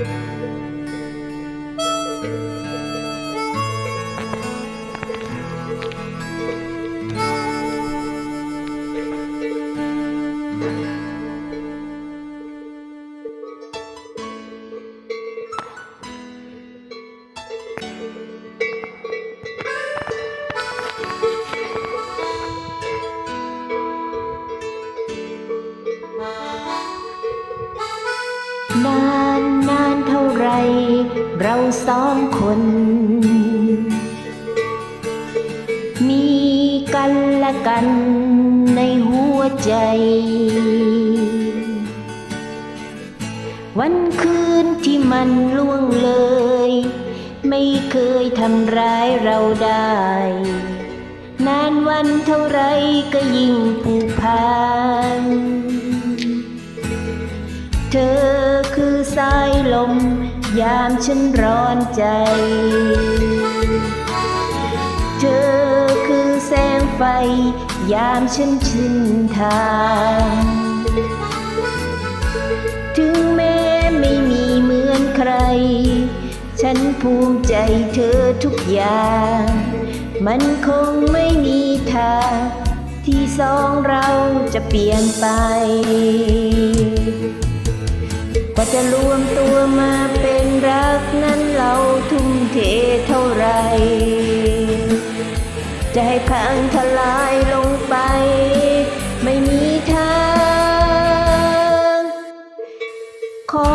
น เท่าไรเราสองคน มีกันและกันในหัวใจ วันคืนที่มันล่วงเลย ไม่เคยทำร้ายเราได้ นานวันเท่าไรก็ยิ่งผูกพัน เธอ สายลม ยามฉันร้อนใจ เธอคือแสงไฟ ยามฉันชินทางถึงแม้ไม่มีเหมือนใคร ฉันภูมิใจเธอทุกอย่าง มันคงไม่มีทางที่สองเราจะเปลี่ยนไป จะรวมตัวมาเป็นรักนั้นเราทุ่มเทเท่าไร จะให้พังทลายลงไป ไม่มีทาง ขอ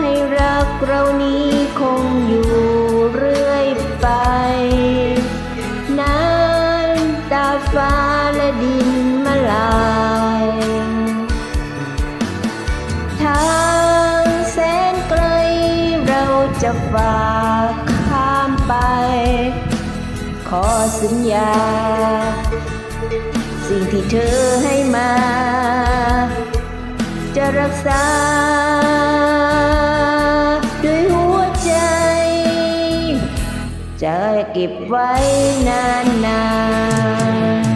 ให้รักเรานี้คงอยู่เรื่อยไปนานตาฟ้าและดินมาลา จะฝ่าข้ามไป ขอสัญญา สิ่งที่เธอให้มา จะรักษา ด้วยหัวใจ จะเก็บไว้นานๆ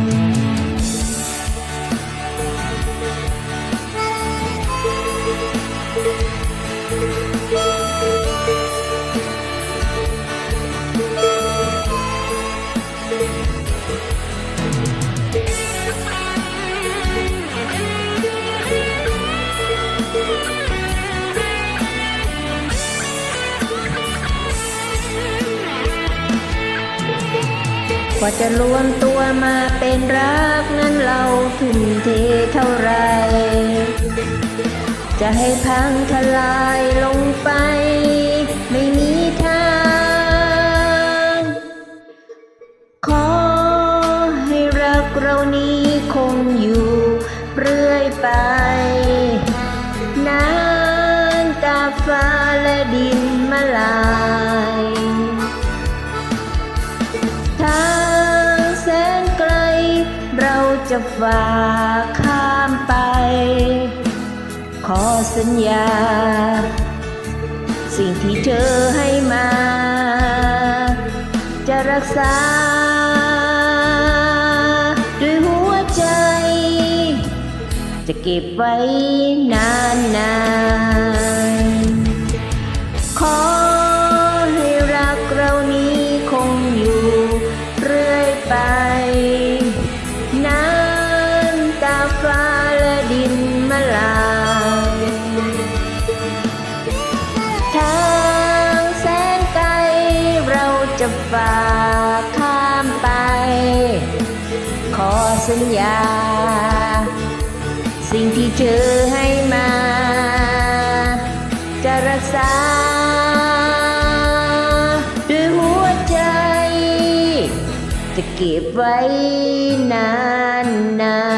กว่าจะรวมตัวมาเป็นรักนั้นเราทุ่มเทเท่าไร จะให้พังทลายลงไป ไม่มีทาง ขอให้รักเรานี้คงอยู่เรื่อยไปนานตาฟ้าและดิน เราจะฝ่าข้ามไป ขอสัญญา สิ่งที่เธอให้มา จะรักษา ด้วยหัวใจ จะเก็บไว้นานนานๆขอให้รักเรานี้คงอยู่เรื่อยไป สัญญา สิ่งที่เธอให้มา จะรักษาด้วยหัวใจ จะเก็บไว้นานนาน